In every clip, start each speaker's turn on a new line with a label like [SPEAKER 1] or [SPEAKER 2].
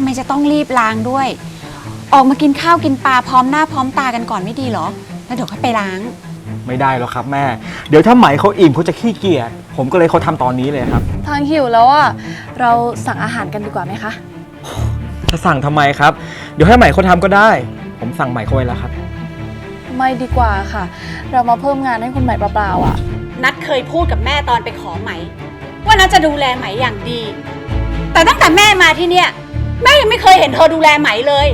[SPEAKER 1] ำไมจะต้องรีบล้างด้วย ออกมากินข้าวกินปลาพร้อมหน้าพร้อมตากันก่อนไม่ดีเหรอ แล้วเดี๋ยวค่อยไปล้าง
[SPEAKER 2] ไม่ได้หรอกครับแม่ เดี๋ยวถ้าไหมเขาอิ่มเขาจะขี้เกียจผมก็เลยเขาทำตอนนี้เลยครับ
[SPEAKER 3] ทางหิวแล้วอะ เราสั่งอาหารกันดีกว่าไหมคะ
[SPEAKER 2] จะสั่งทำไมครับ เดี๋ยวให้ไหมเขาทำก็ได้ ผมสั่งไหมเขาไว้แล้วครับ
[SPEAKER 3] ไม่ดีกว่าค่ะ เรามาเพิ่มงานให้คุณใหม่เปล่าๆอะ
[SPEAKER 1] นัดเคยพูดกับแม่ตอนไปขอไหม ว่านัดจะดูแลไหมอย่างดี แต่ตั้งแต่แม่มาที่เนี่ย แม่ยังไม่เคยเห็นเธอดูแลไหมเลย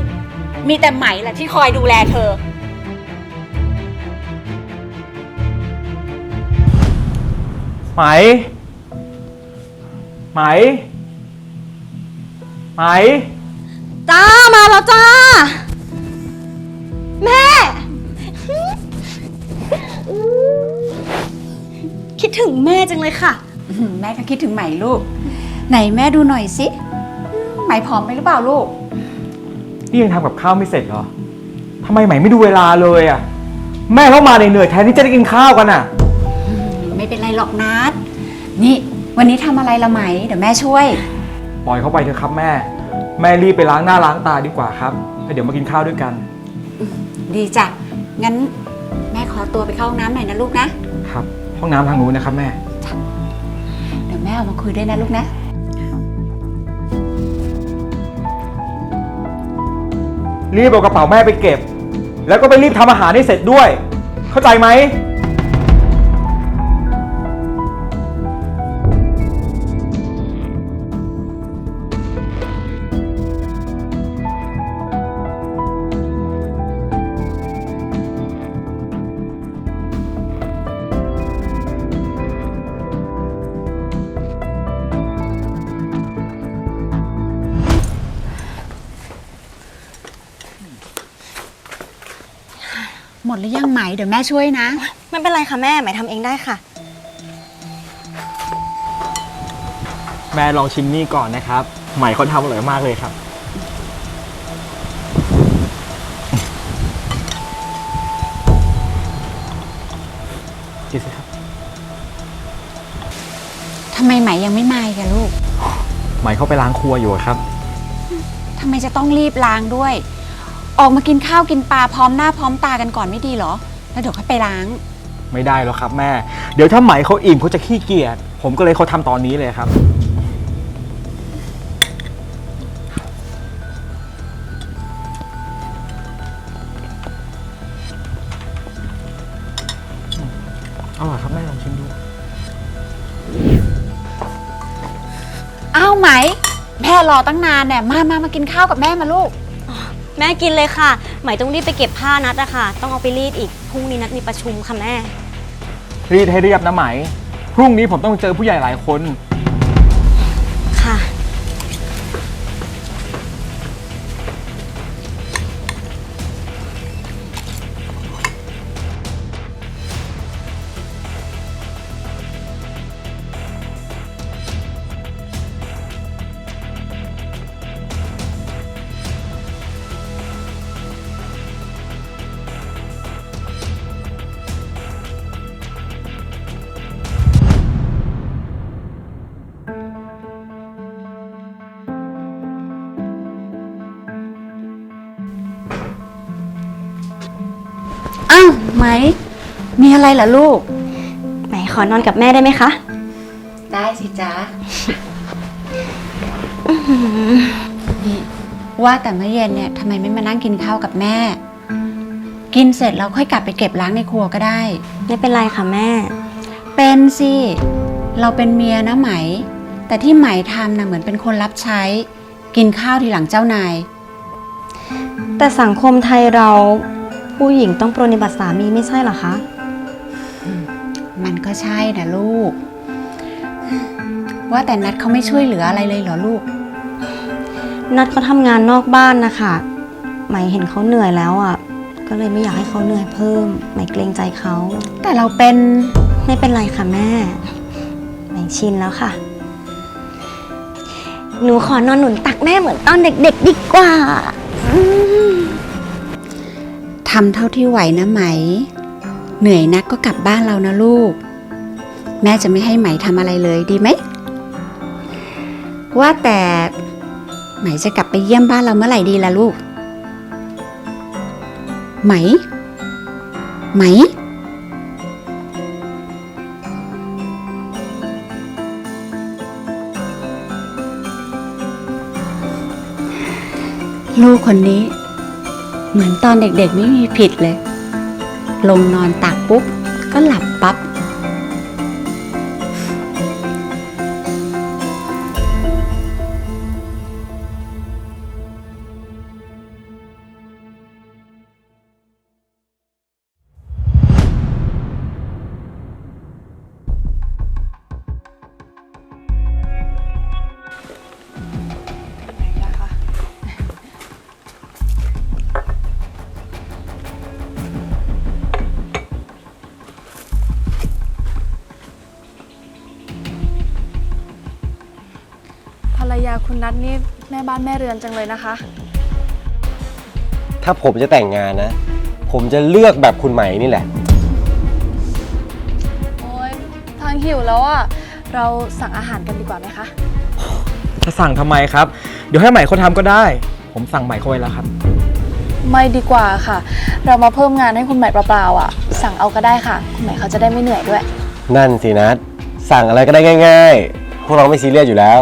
[SPEAKER 1] มีแต่ไหมแหละที่คอยดูแลเธอ
[SPEAKER 2] ไหม ไหม ไหม
[SPEAKER 3] จ้ามาแล้วจ้า แม่ คิดถึงแม่จังเลยค่ะ
[SPEAKER 1] อืมแม่ก็คิดถึงไหมลูก ไหนแม่ดูหน่อยสิอืม ไหมผอมไปหรือเปล่าลูก
[SPEAKER 2] นี่ยังทำกับข้าวไม่เสร็จเหรอทำไมไหมไม่ดูเวลาเลยอะ แม่เขามาเหนื่อยๆแทนที่จะได้กินข้าวกันอะ
[SPEAKER 1] ไม่เป็นไรหรอกนัดนี่ วันนี้ทำอะไรละไหม เดี๋ยวแม่ช่วย
[SPEAKER 2] ปล่อยเขาไปเถอะครับแม่ แม่รีบไปล้างหน้าล้างตาดีกว่าครับแล้วเดี๋ยวมากินข้าวด้วยกัน
[SPEAKER 1] ดีจ้ะ งั้นแม่ขอตัวไปเข้าห้องน้ำหน่อยนะลูกนะ
[SPEAKER 2] ครับ ห้องน้ำทางนู้นนะครับแม่
[SPEAKER 1] เดี๋ยวแม่เอามาคุยด้วยนะลูกนะ
[SPEAKER 2] รีบเอากระเป๋าแม่ไปเก็บ แล้วก็ไปรีบทำอาหารให้เสร็จด้วย เข้าใจไหม
[SPEAKER 1] ไหมเดี๋ยวแม่ช่วยนะ
[SPEAKER 4] ไม่เป็นไรค่ะแม่หมายทำเองได้ค่ะ
[SPEAKER 2] แม่ลองชิมนี่ก่อนนะครับ ใหม่เขาทำอร่อยมากเลยครับ กินสิครับ
[SPEAKER 1] ทำไมไหมยังไม่มาอีกันลูก
[SPEAKER 2] ใหม่เขาไปล้างครัวอยู่อะครับ
[SPEAKER 1] ทำไมจะต้องรีบล้างด้วย ออกมากินข้าวกินปลาพร้อมหน้าพร้อมตากันก่อนไม่ดีเหรอ แล้วเดี๋ยวค่อยไปล้าง
[SPEAKER 2] ไม่ได้หรอกครับแม่ เดี๋ยวถ้าไหมเขาอิ่มเขาจะขี้เกียจผมก็เลยเขาทำตอนนี้เลยครับ อร่อยครับแม่ลองชิมดู
[SPEAKER 1] อ้าวไหม แม่รอตั้งนานเนี่ยมามามากินข้าวกับแม่มาลูก
[SPEAKER 4] แม่กินเลยค่ะหมายต้องรีบไปเก็บผ้านัดอะค่ะ ต้องเอาไปรีดอีกพรุ่งนี้นัดมีประชุมค่ะแม่
[SPEAKER 2] รีดให้เรียบนะไหม พรุ่งนี้ผมต้องเจอผู้ใหญ่หลายคน
[SPEAKER 1] ม มีอะไรเหรอลูก
[SPEAKER 4] ไหมขอนอนกับแม่ได้ไหมคะ
[SPEAKER 1] ได้สิจ๊ะนี่ว่าแต่เมื่อเย็นเนี่ยทำไมไม่มานั่งกินข้าวกับแม่ กินเสร็จแล้วค่อยกลับไปเก็บล้างในครัวก็ได้
[SPEAKER 4] ไม่เป็นไรค่ะแม่
[SPEAKER 1] เป็นสิ เราเป็นเมียนะไหม แต่ที่ไหมทำนะเหมือนเป็นคนรับใช้ กินข้าวทีหลังเจ้านาย
[SPEAKER 4] แต่สังคมไทยเรา ผู้หญิงต้องปรนนิบัติสามีไม่ใช่เหรอคะ
[SPEAKER 1] มันก็ใช่นะลูก ว่าแต่นัดเขาไม่ช่วยเหลืออะไรเลยเหรอลูก
[SPEAKER 4] นัดเขาทำงานนอกบ้านนะคะไหมเห็นเขาเหนื่อยแล้วอะ ก็เลยไม่อยากให้เขาเหนื่อยเพิ่มไหมเกรงใจเขา
[SPEAKER 1] แต่เราเป็น
[SPEAKER 4] ไม่เป็นไรค่ะแม่ไหมชินแล้วค่ะ หนูขอนอนหนุนตักแม่เหมือนตอนเด็ก ๆ ดีกว่า
[SPEAKER 1] ทำเท่าที่ไหวนะไหม เหนื่อยนักก็กลับบ้านเรานะลูก แม่จะไม่ให้ไหมทำอะไรเลยดีไหม ว่าแต่ไหมจะกลับไปเยี่ยมบ้านเราเมื่อไหร่ดีล่ะลูก ไหม ไหม ลูกคนนี้ เหมือนตอนเด็กๆไม่มีผิดเลย ลงนอนตักปุ๊บ ก็หลับปั๊บ
[SPEAKER 3] คุณนัทนี่แม่บ้านแม่เรือนจังเลยนะคะ
[SPEAKER 5] ถ้าผมจะแต่งงานนะ ผมจะเลือกแบบคุณไหมนี่แหละ
[SPEAKER 3] โอ้ยทางหิวแล้วอะเราสั่งอาหารกันดีกว่าไหมคะ
[SPEAKER 2] จะสั่งทำไมครับ เดี๋ยวให้ใหม่เขาทำก็ได้ ผมสั่งใหม่เขาไว้แล้วครับ
[SPEAKER 3] ไม่ดีกว่าค่ะ เรามาเพิ่มงานให้คุณใหม่เปล่าๆอะสั่งเอาก็ได้ค่ะ คุณใหม่เขาจะได้ไม่เหนื่อยด้วย
[SPEAKER 5] นั่นสินัดสั่งอะไรก็ได้ง่าย ๆ พวกเราไม่ซีเรียสอยู่แล้ว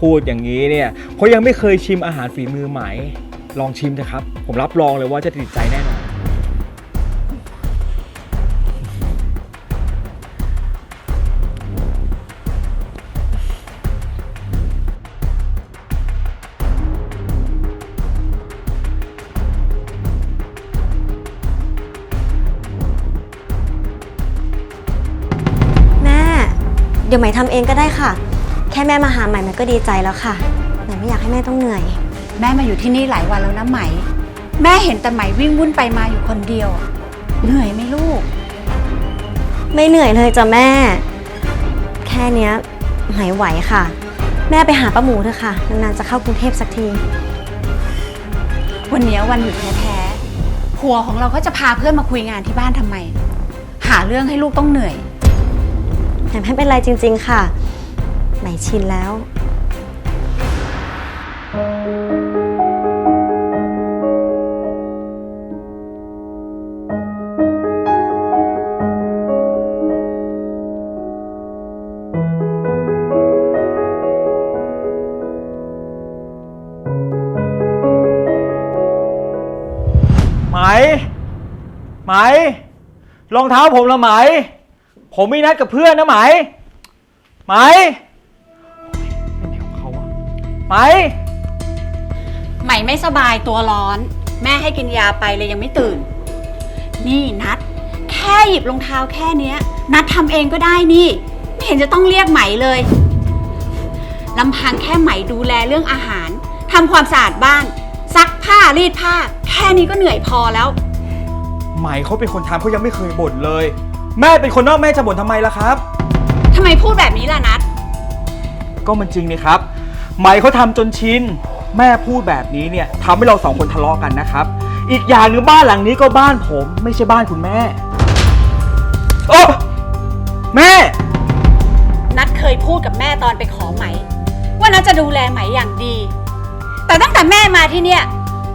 [SPEAKER 2] พูดอย่างนี้เนี่ยเขายังไม่เคยชิมอาหารฝีมือใหม่ลองชิมเถอะครับ ผมรับรองเลยว่าจะติดใจแน่นอน
[SPEAKER 4] แม่เดี๋ยวใหม่ทำเองก็ได้ค่ะ ค่แม่มาหาใหม่ใหม่ก็ดีใจแล้วค่ะใหม่ไม่อยากให้แม่ต้องเหนื่อย
[SPEAKER 1] แม่มาอยู่ที่นี่หลายวันแล้วนะไหม แม่เห็นแต่ไหมวิ่งวุ่นไปมาอยู่คนเดียว เหนื่อยไหมลูก
[SPEAKER 4] ไม่เหนื่อยเลยจ้ะแม่ แค่เนี้ยไหมไหวค่ะ แม่ไปหาป้าหมูเถอะค่ะนานๆจะเข้ากรุงเทพสักที
[SPEAKER 1] วันเนี้ยวันหยุดแท้ๆผัวของเราก็จะพาเพื่อนมาคุยงานที่บ้านทำไม หาเรื่องให้ลูกต้องเหนื่อย
[SPEAKER 4] แต่ไม่เป็นไรจริง ๆ ค่ะ ไหนชินแล้ว
[SPEAKER 2] ไหม ไหม รองเท้าผมละไหม ผมมีนัดกับเพื่อนนะไหม ไหม ไหม
[SPEAKER 1] ไหมไม่สบายตัวร้อน แม่ให้กินยาไปเลยยังไม่ตื่น นี่นัด แค่หยิบรองเท้าแค่เนี้ย นัดทำเองก็ได้นี่ ไม่เห็นจะต้องเรียกไหมเลยลำพังแค่ไหมดูแลเรื่องอาหารทำความสะอาดบ้าน ซักผ้ารีดผ้า แค่นี้ก็เหนื่อยพอแล้ว
[SPEAKER 2] ไหมเขาเป็นคนทำเขายังไม่เคยบ่นเลย แม่เป็นคนนอกแม่จะบ่นทำไมล่ะครับ
[SPEAKER 1] ทำไมพูดแบบนี้ล่ะนัด
[SPEAKER 2] ก็มันจริงนี่ครับ ไหมเขาทำจนชินแม่พูดแบบนี้เนี่ยทำให้เราสองคนทะเลาะกันนะครับ อีกอย่างหนึ่งบ้านหลังนี้ก็บ้านผม ไม่ใช่บ้านคุณแม่โอ้แม่
[SPEAKER 1] นัดเคยพูดกับแม่ตอนไปขอไหม ว่านัดจะดูแลไหมอย่างดี แต่ตั้งแต่แม่มาที่เนี่ย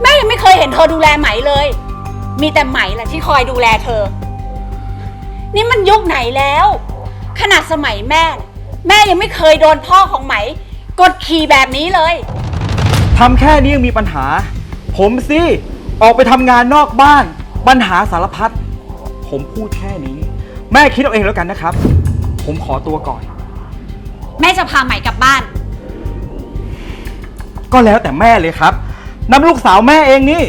[SPEAKER 1] แม่ยังไม่เคยเห็นเธอดูแลไหมเลย มีแต่ไหมแหละที่คอยดูแลเธอ นี่มันยุคไหนแล้ว ขนาดสมัยแม่น่ะแม่ยังไม่เคยโดนพ่อของไหม กดขี่แบบนี้เลย
[SPEAKER 2] ทำแค่นี้ยังมีปัญหา ผมสิออกไปทำงานนอกบ้าน ปัญหาสารพัดผมพูดแค่นี้ แม่คิดเอาเองแล้วกันนะครับ ผมขอตัวก่อน
[SPEAKER 1] แม่จะพาไหมกลับบ้าน
[SPEAKER 2] ก็แล้วแต่แม่เลยครับน้ำลูกสาวแม่เองนี่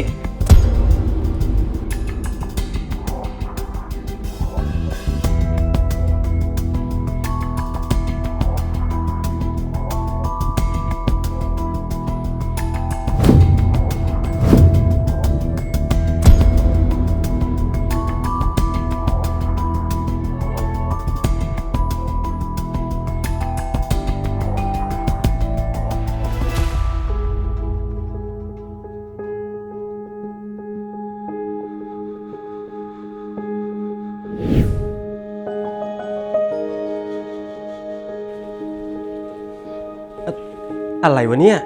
[SPEAKER 5] อะไรวะเนี่ย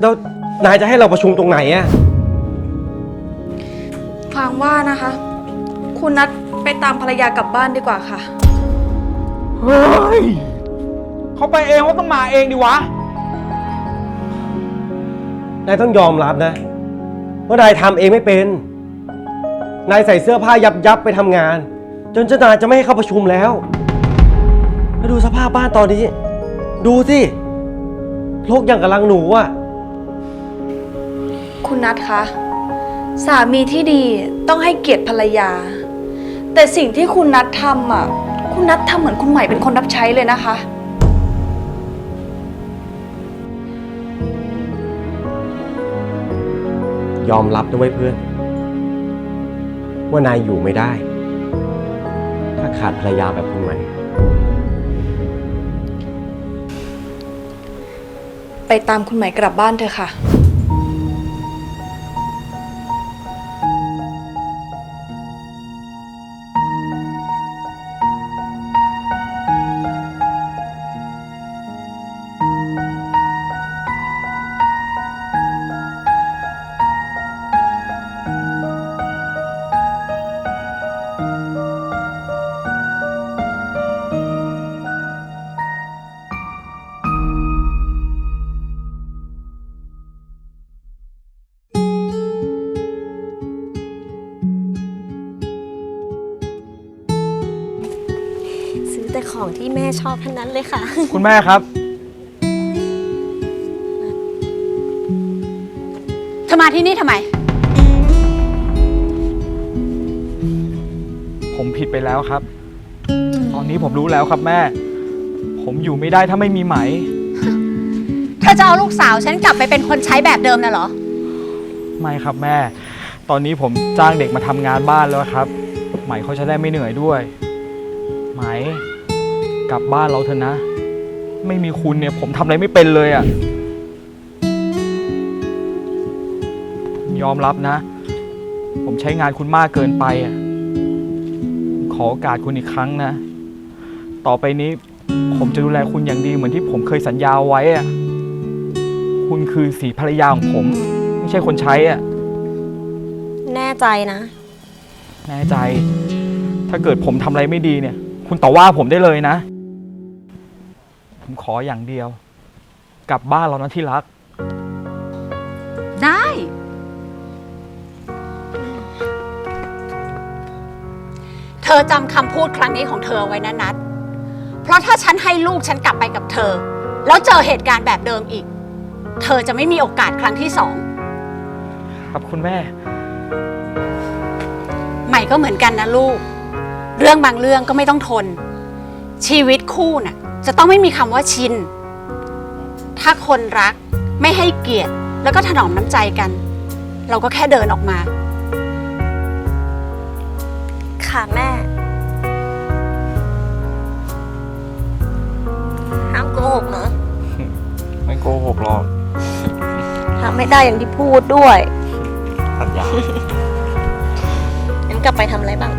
[SPEAKER 5] แล้วนายจะให้เราประชุมตรงไหนอะ
[SPEAKER 3] ฟางว่านะคะ คุณนัดไปตามภรรยากลับบ้านดีกว่าค่ะ
[SPEAKER 2] เฮ้ยเขาไปเองเขาต้องมาเองดิวะ
[SPEAKER 5] นายต้องยอมรับนะว่านายทำเองไม่เป็น นายใส่เสื้อผ้ายับยับๆไปทำงาน จนเจ้านายจะไม่ให้เข้าประชุมแล้ว แล้วดูสภาพบ้านตอนนี้ ดูสิโลกอย่างกำลังหนูอะ
[SPEAKER 3] คุณนัทคะ สามีที่ดีต้องให้เกียรติภรรยา แต่สิ่งที่คุณนัททำอะ คุณนัททำเหมือนคุณใหม่เป็นคนรับใช้เลยนะคะ
[SPEAKER 5] ยอมรับด้วยเพื่อน ว่านายอยู่ไม่ได้ ถ้าขาดภรรยาแบบคุณใหม่
[SPEAKER 3] ไปตามคุณหมายกลับบ้านเถอะค่ะ
[SPEAKER 6] แต่ของที่แม่ชอบทั้งนั้นเลยค่ะ
[SPEAKER 2] คุณแม่ครับ
[SPEAKER 1] เธอมาที่นี่ทำไม
[SPEAKER 2] ผมผิดไปแล้วครับ ตอนนี้ผมรู้แล้วครับแม่ ผมอยู่ไม่ได้ถ้าไม่มีไหม
[SPEAKER 1] เธอจะเอาลูกสาวฉันกลับไปเป็นคนใช้แบบเดิมน่ะเหรอ
[SPEAKER 2] ไม่ครับแม่ ตอนนี้ผมจ้างเด็กมาทำงานบ้านแล้วครับ ไหมเขาจะได้ไม่เหนื่อยด้วย ไหม กลับบ้านเราเถอะนะ ไม่มีคุณเนี่ยผมทำอะไรไม่เป็นเลยอะ่ะ ยอมรับนะ ผมใช้งานคุณมากเกินไปอะ่ะ ขอโอกาสคุณอีกครั้งนะ ต่อไปนี้ผมจะดูแลคุณอย่างดีเหมือนที่ผมเคยสัญญาไว้อะ่ะ คุณคือสีภรรยาของผม ไม่ใช่คนใช้อะ
[SPEAKER 6] แน่ใจนะ
[SPEAKER 2] แน่ใจ ถ้าเกิดผมทำอะไรไม่ดีเนี่ย คุณต่อว่าผมได้เลยนะ ผมขออย่างเดียว กลับบ้านเรานะที่รัก
[SPEAKER 1] ได้ เธอจำคำพูดครั้งนี้ของเธอไว้นะนัด เพราะถ้าฉันให้ลูกฉันกลับไปกับเธอ แล้วเจอเหตุการณ์แบบเดิมอีก เธอจะไม่มีโอกาสครั้งที่สอง
[SPEAKER 2] ครับคุณแม่
[SPEAKER 1] ใหม่ก็เหมือนกันนะลูก เรื่องบางเรื่องก็ไม่ต้องทน ชีวิตคู่น่ะ จะต้องไม่มีคำว่าชิน ถ้าคนรักไม่ให้เกียรติแล้วก็ถนอมน้ำใจกัน เราก็แค่เดินออกมา
[SPEAKER 6] ค่ะแม่ ห้ามโกหกเนอะ
[SPEAKER 2] ไม่โกหกหรอก
[SPEAKER 6] ทำไม่ได้อย่างที่พูดด้วย
[SPEAKER 2] สัญญา
[SPEAKER 6] งั้นกลับไปทำอะไรบ้าง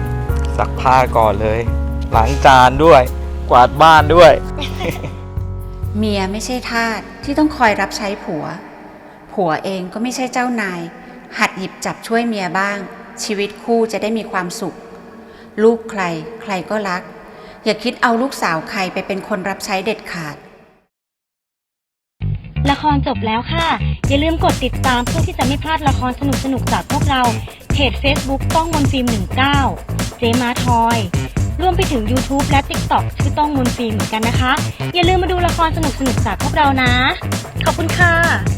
[SPEAKER 2] ซักผ้าก่อนเลย ล้างจานด้วย กวาดบ้านด้วย
[SPEAKER 1] เมียไม่ใช่ทาสที่ต้องคอยรับใช้ผัว ผัวเองก็ไม่ใช่เจ้านาย หัดหยิบจับช่วยเมียบ้าง ชีวิตคู่จะได้มีความสุข ลูกใครใครก็รัก อย่าคิดเอาลูกสาวใครไปเป็นคนรับใช้เด็ดขาด
[SPEAKER 7] ละครจบแล้วค่ะ อย่าลืมกดติดตามเพื่อที่จะไม่พลาดละครสนุกๆจากพวกเราเพจ Facebook ต้องมนฟิล์ม 19 เจมาทอย รวมไปถึง YouTube และ TikTok ชื่อต้องมนฟิล์มเหมือนกันนะคะ อย่าลืมมาดูละครสนุกๆจากพวกเรานะ ขอบคุณค่ะ